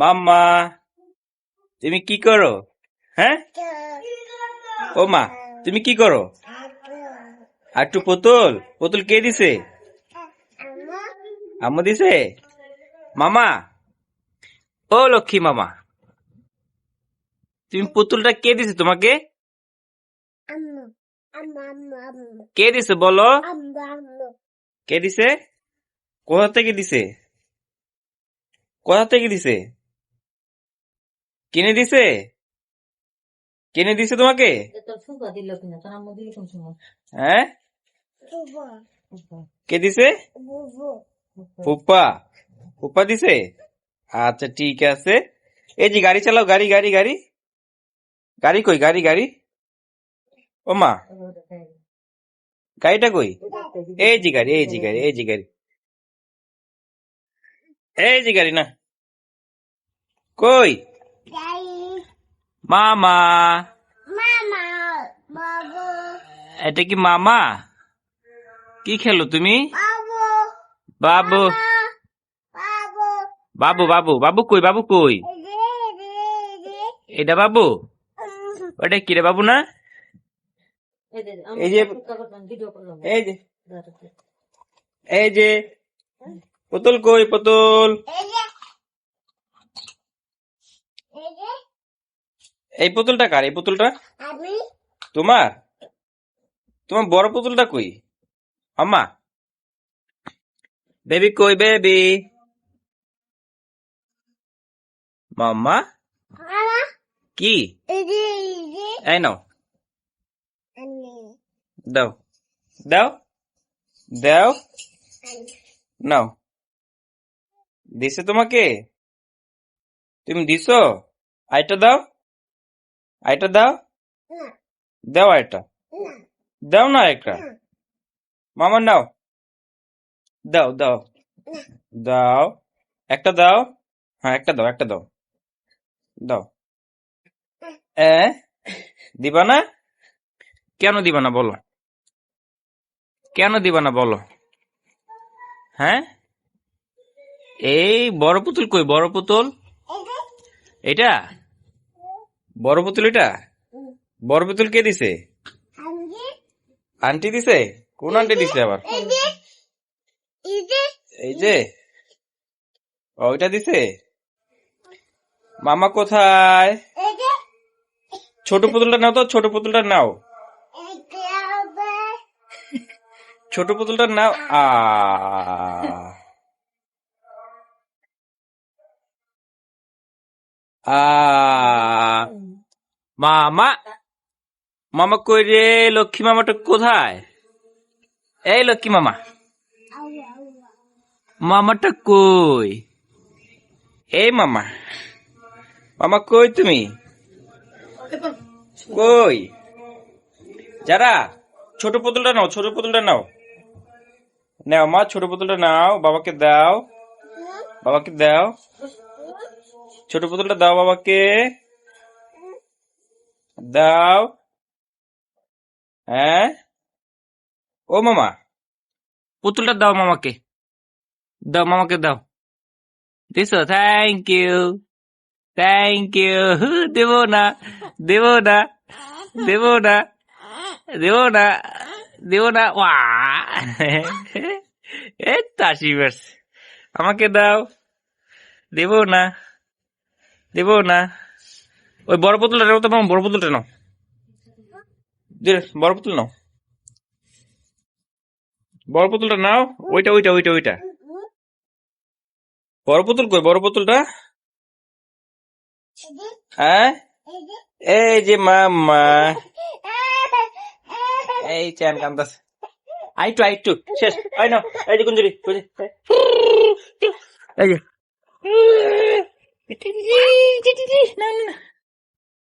মাম্মা, তুমি কি করো? হ্যাঁ? ও মা তুমি কি করো? একটু পুতুল পুতুল কে দিছে? আম্মু দিছে? মামা, ও লক্ষ্মী মামা, তুমি পুতুলটা কে দিছে তোমাকে? কে দিছে বলো? কে দিছে? কোথা থেকে দিছে? কোথা থেকে দিছে? কিনে দিছে? কিনে দিছে তোমাকে? তোর ফুফা দিল কিনা তোর আম্মু দিল কোন সময়? হ্যাঁ? কে দিছে? ফুপ্পা ফুপ্পা দিছে? আচ্ছা ঠিক আছে। এই যে গাড়ি চালাও গাড়ি গাড়ি গাড়ি। গাড়ি কই গাড়ি গাড়ি? ও মা। গাড়িটা কই? এই যে গাড়ি এই যে গাড়ি এই যে গাড়ি। এই যে গাড়ি না। কই? মামা। এটা কি মামা? কি খেলো তুমি? বাবু। বাবু। বাবু। বাবু কই বাবু কই? এটা বাবু? ওটা কি রে বাবু না? এই যে- ভিডিও এই যে এই যে। পুতুল কই পুতুল? এই পুতুলটা কার? এই পুতুলটা? তোমার? তোমার বড় পুতুলটা কই? আম্মা। বেবি কই বেবি? মাম্মা? কি? এই নাও। দাও। দাও। দাও। নাও। দিছে তোমাকে? তুমি দিছো? আইটা দাও। আইটা দাও। দাও আইটা দাও না একটা মামা নাও। দাও দাও। দাও। একটা দাও। হ্যাঁ একটা দাও একটা দাও। দাও। এ? দিবা না? কেন দিবা না বলো? কেন দিবা না বলো? হ্যাঁ? এই বড় পুতুল কই? বড় পুতুল? এটা বড় পুতুল এটা? বড় পুতুল কে দিছে? আন্টি। দিছে? কোন আন্টি দিছে আবার? এই যে ওইটা দিছে? মামা কোথায়? ছোট পুতুলটা নাও তো ছোট পুতুলটা নাও। ছোট পুতুলটা নাও। আ। আ। মামা মামা কই রে লক্ষ্মী মামাটা কোথায়? এই লক্ষ্মী মামা। মামাটা কই? এই মামা। মামা কই তুমি? কই? যারা, ছোট পুতুলটা নাও, ছোট পুতুলটা নাও। নাও মা, ছোট পুতুলটা নাও, বাবাকে দাও। বাবাকে দাও। ছোট পুতুলটা দাও বাবাকে। দাও। হ্যাঁ? ও মামা, পুতুলটা দাও মামাকে। দাও মামাকে দাও। দিছো? থ্যাংক ইউ থ্যাংক ইউ দেবো না দেবো না দেবো না দেবো না দেবো না। ওয়া। এ তাসি আমাকে দাও। দেবো না দেবো না। ওই বড় পুতুলটা নাও তো বড় পুতুলটা নাও বড় পুতুল নাও বড় পুতুলটা নাও ওইটা ওইটা ওইটা ওইটা বড় পুতুল কই বড় যে হ্যাঁ এই যে এই যে মামা এই চ্যান কান্দাস আইটু আইটু শেষ আই নাও এই যে কুঞ্জরি এই যে না না